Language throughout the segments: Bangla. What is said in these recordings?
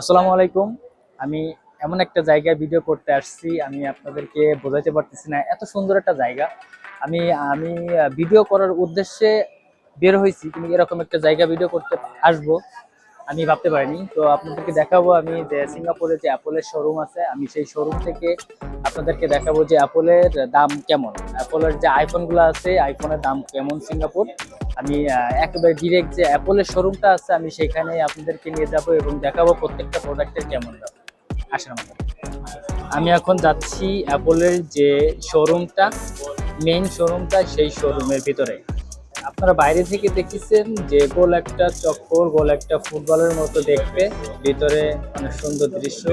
আসসালামু আলাইকুম। আমি এমন একটা জায়গায় ভিডিও করতে আসছি, আমি আপনাদেরকে বোঝাতে পারতেছি না, এত সুন্দর একটা জায়গা। আমি আমি ভিডিও করার উদ্দেশ্যে বের হয়েছি, কিন্তু এরকম একটা জায়গা ভিডিও করতে আসব। আমি ভাবতে পারিনি। তো আপনাদেরকে দেখাবো আমি যে সিঙ্গাপুরে যে অ্যাপলের শোরুম আছে, আমি সেই শোরুম থেকে আপনাদেরকে দেখাবো যে অ্যাপলের দাম কেমন। অ্যাপলের যে আইফোনগুলো আছে আইফোনের দাম কেমন সিঙ্গাপুর আমি একেবারে ডিরেক্ট যে অ্যাপলের শোরুমটা আছে, আমি সেখানে আপনাদেরকে নিয়ে যাব এবং দেখাবো প্রত্যেকটা প্রোডাক্টের কেমন দাম। আসেন আমাদের আমি এখন যাচ্ছি অ্যাপলের যে শোরুমটা মেইন শোরুমটা সেই শোরুমের ভিতরে। আপনারা বাইরে থেকে দেখেছেন যে গোল একটা চক্কর, গোল একটা ফুটবলের মতো দেখতে। ভিতরে অনেক সুন্দর দৃশ্য।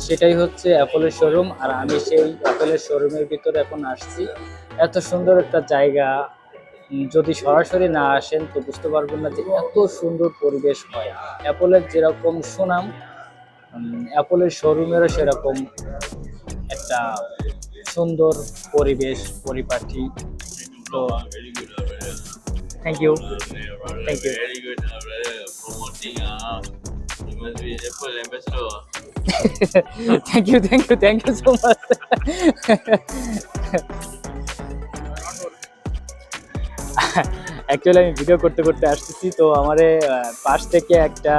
সেটাই হচ্ছে অ্যাপলের শোরুম। আর আমি সেই অ্যাপলের শোরুমের ভিতরে এখন আসছি। এত সুন্দর একটা জায়গা। যদি সরাসরি না আসেন তো বুঝতে পারবেন না যে এত সুন্দর পরিবেশ হয়। অ্যাপলের যেরকম সুনাম অ্যাপলের শোরুমেরও সেরকম একটা সুন্দর পরিবেশ, পরিপাটি। You Thank you. Very good. Uh. Promoting. Uh, you must be Apple ambassador. Thank you thank you thank you so much actually আমি ভিডিও করতে করতে আসতেছি তো আমার পাশ থেকে একটা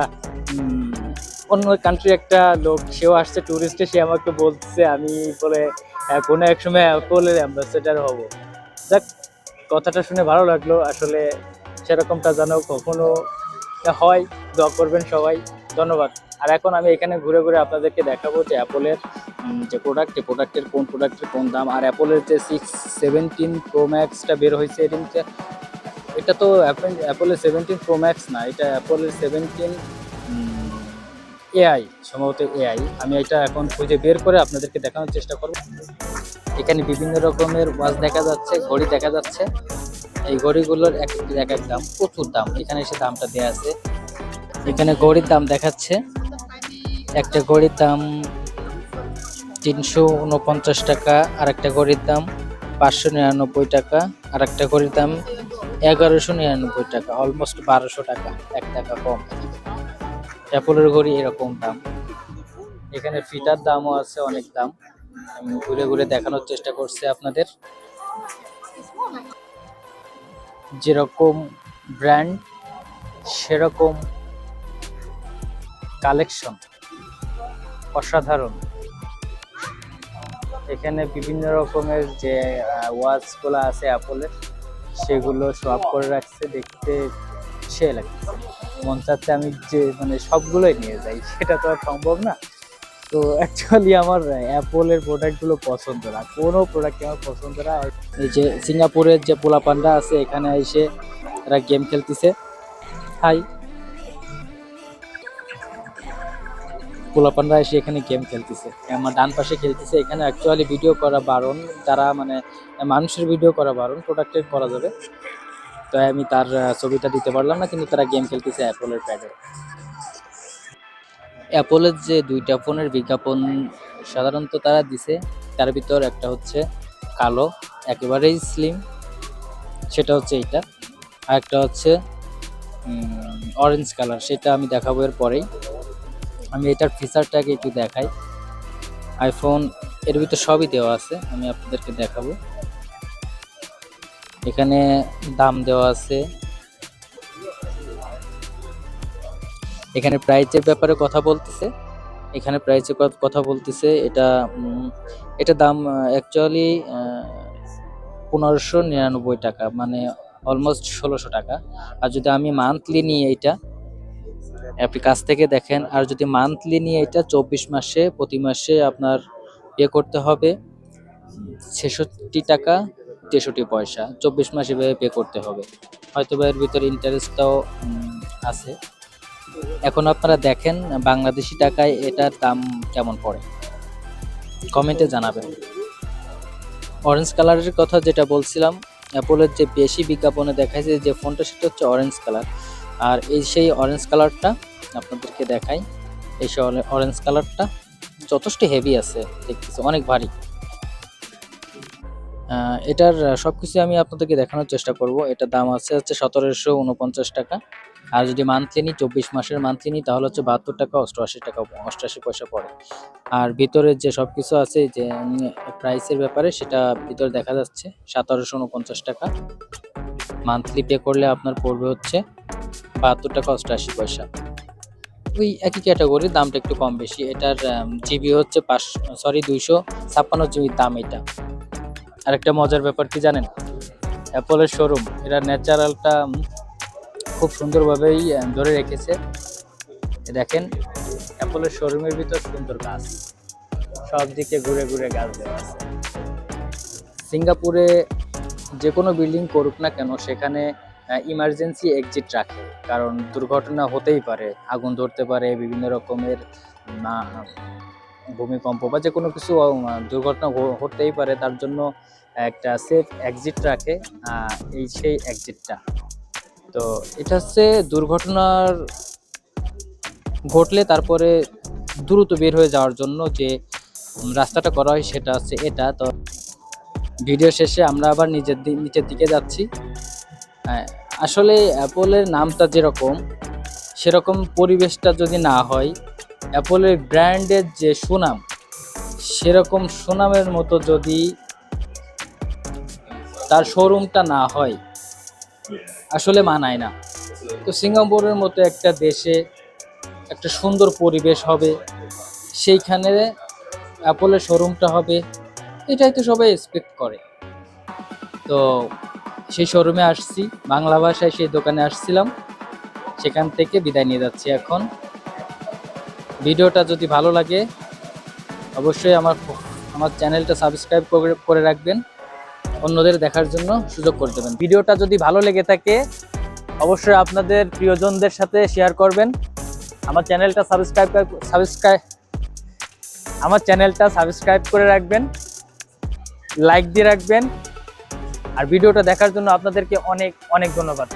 অন্য কান্ট্রি একটা লোক সেও আসছে ট্যুরিস্টে সে আমাকে বলছে আমি বলে কোনো এক সময় অ্যাপলের অ্যাম্বাসেডার হব যাক কথাটা শুনে ভালো লাগল। আসলে সেরকমটা যেন কখনো হয়, দোয়া করবেন সবাই। ধন্যবাদ। আর এখন আমি এখানে ঘুরে ঘুরে আপনাদেরকে দেখাবো যে অ্যাপলের যে প্রোডাক্ট প্রোডাক্টের কোন প্রোডাক্টের কোন দাম। আর অ্যাপলের যে সিক্স সেভেন্টিন প্রো ম্যাক্সটা বের হয়েছে, এটা এটা তো অ্যাপলের সেভেন্টিন প্রো ম্যাক্স না, এটা অ্যাপলের সেভেন্টিন এআই, সম্ভবত এআই। আমি এটা এখন খুঁজে বের করে আপনাদেরকে দেখানোর চেষ্টা করব। এখানে বিভিন্ন রকমের ওয়াচ দেখা যাচ্ছে, ঘড়ি দেখা যাচ্ছে। এই ঘড়িগুলোর এক এক এক দাম, প্রচুর দাম। এখানে এসে দামটা দেওয়া আছে। এখানে ঘড়ির দাম দেখাচ্ছে। একটা ঘড়ির দাম তিনশো উনপঞ্চাশ টাকা আর একটা ঘড়ির দাম পাঁচশো নিরানব্বই টাকা আর একটা ঘড়ির দাম এগারোশো নিরানব্বই টাকা অলমোস্ট বারোশো টাকা, এক টাকা কম। অ্যাপলের ঘড়ি এরকম দাম। এখানে ফিটার দামও আছে অনেক দাম। আমি ঘুরে ঘুরে দেখানোর চেষ্টা করছি আপনাদের। যেরকম ব্র্যান্ড, সেরকম কালেকশন। অসাধারণ। এখানে বিভিন্ন রকমের যে ওয়াচগুলো আছে অ্যাপলের, সেগুলো সব করে রাখছে। দেখতে সে লাগছে। মন চাচ্ছে আমি যে মানে সবগুলোই নিয়ে যাই, সেটা তো আর সম্ভব না। তো অ্যাকচুয়ালি আমার অ্যাপলের প্রোডাক্টগুলো পছন্দ না, কোনো প্রোডাক্ট আমার পছন্দ না। এই যে সিঙ্গাপুরের যে পোলাপান্ডা আছে, এখানে এসে এরা গেম খেলতেছে। হাই পোলাপান্ডা এসে এখানে গেম খেলতেছে। আমার ডান পাশে খেলতেছে। এখানে অ্যাকচুয়ালি ভিডিও করা বারণ, যারা মানে মানুষের ভিডিও করা বারণ প্রোডাক্টের করা যাবে। তো আমি তার ছবিটা দিতে পারলাম না, কিন্তু তারা গেম খেলতেছে অ্যাপলের প্যাডে অ্যাপলের যে দুইটা ফোনের বিজ্ঞাপন সাধারণত তারা দিছে, তার ভিতর একটা হচ্ছে কালো, একেবারেই স্লিম সেটা হচ্ছে এইটা। আর একটা হচ্ছে অরেঞ্জ কালার সেটা আমি দেখাবো এর পরেই। আমি এটার ফিচারটাকে একটু দেখাই। আইফোন এর ভিতর সবই দেওয়া আছে, আমি আপনাদেরকে দেখাবো। এখানে দাম দেওয়া আছে। এখানে প্রাইসের ব্যাপারে কথা বলতেছে। এখানে প্রাইসের কথা বলতেছে, এটা এটা দাম অ্যাকচুয়ালি পনেরোশো নিরানব্বই টাকা মানে অলমোস্ট ষোলোশো টাকা। আর যদি আমি মান্থলি নিই এইটা, আপনি কাছ থেকে দেখেন, আর যদি মান্থলি নিয়ে এটা চব্বিশ মাসে, প্রতি মাসে আপনার ইয়ে করতে হবে ছেষট্টি টাকা। তেষট্টি পয়সা। চব্বিশ মাস এভাবে পে করতে হবে। হয়তো বা এর ভিতরে ইন্টারেস্টটাও আছে। এখন আপনারা দেখেন, বাংলাদেশি টাকায় এটার দাম কেমন পড়ে? কমেন্টে জানাবেন। অরেঞ্জ কালারের কথা যেটা বলছিলাম অ্যাপলের যে বেশি বিজ্ঞাপনে দেখাইছে যে ফোনটা সেটা হচ্ছে অরেঞ্জ কালার আর এই সেই অরেঞ্জ কালারটা আপনাদেরকে দেখাই। এই অরেঞ্জ কালারটা যথেষ্ট হেভি আছে, দেখতেছে। অনেক ভারী। এটার সব কিছু আমি আপনাদেরকে দেখানোর চেষ্টা করব। এটার দাম আছে হচ্ছে সতেরোশো উনপঞ্চাশ টাকা। আর যদি মান্থলি নিই, চব্বিশ মাসের মান্থলি নিই, তাহলে হচ্ছে বাহাত্তর টাকা, অষ্টআশি টাকা, অষ্টআশি পয়সা পড়ে। আর ভিতরে যে সব কিছু আছে, যে প্রাইসের ব্যাপারে, সেটা ভিতরে দেখা যাচ্ছে, সতেরোশো উনপঞ্চাশ টাকা। মান্থলি পে করলে আপনার পড়বে হচ্ছে বাহাত্তর টাকা, অষ্টআশি পয়সা। ওই একই ক্যাটাগরি দামটা একটু কম বেশি। এটার জিবি হচ্ছে পাঁচ সরি দুইশো ছাপ্পান্ন জিবির দাম এটা। আরেকটা মজার ব্যাপার কি জানেন? অ্যাপলের শোরুম এটা ন্যাচারালটা খুব সুন্দরভাবেই ধরে রেখেছে। দেখেন অ্যাপলের শোরুমের ভিতর সুন্দর গাছ। সব দিকে ঘুরে ঘুরে গাছ দেওয়া সিঙ্গাপুরে যে কোনো বিল্ডিং করুক না কেন, সেখানে ইমার্জেন্সি এক্সিট রাখে। কারণ দুর্ঘটনা হতেই পারে, আগুন ধরতে পারে, বিভিন্ন রকমের না ভূমিকম্প বা যে কোনো কিছু দুর্ঘটনা ঘটতেই পারে তার জন্য একটা সেফ এক্সিট রাখে এই সেই এক্সিটটা তো এটা হচ্ছে দুর্ঘটনার ঘটলে তারপরে দ্রুত বের হয়ে যাওয়ার জন্য যে রাস্তাটা করা হয় সেটা হচ্ছে এটা। তো ভিডিও শেষে আমরা আবার নিজের নিচের দিকে যাচ্ছি। হ্যাঁ, আসলে অ্যাপলের নামটা যেরকম সেরকম পরিবেশটা যদি না হয় অ্যাপলের ব্র্যান্ডের যে সুনাম, সেরকম সুনামের মতো যদি তার শোরুমটা না হয়, আসলে মানায় না। তো সিঙ্গাপুরের মতো একটা দেশে একটা সুন্দর পরিবেশ হবে, সেইখানে অ্যাপলের শোরুমটা হবে, এটাই তো সবাই এক্সপেক্ট করে। তো সেই শোরুমে আসছি, বাংলা ভাষায় সেই দোকানে আসছিলাম, সেখান থেকে বিদায় নিয়ে যাচ্ছি এখন। ভিডিওটা যদি ভালো লাগে, অবশ্যই আমার আমার চ্যানেলটা সাবস্ক্রাইব করে রাখবেন। অন্যদের দেখার জন্য সুযোগ করে দেবেন। ভিডিওটা যদি ভালো লেগে থাকে, অবশ্যই আপনাদের প্রিয়জনদের সাথে শেয়ার করবেন। আমার চ্যানেলটা সাবস্ক্রাইব সাবস্ক্রাইব আমার চ্যানেলটা সাবস্ক্রাইব করে রাখবেন। লাইক দিয়ে রাখবেন। আর ভিডিওটা দেখার জন্য আপনাদেরকে অনেক অনেক ধন্যবাদ।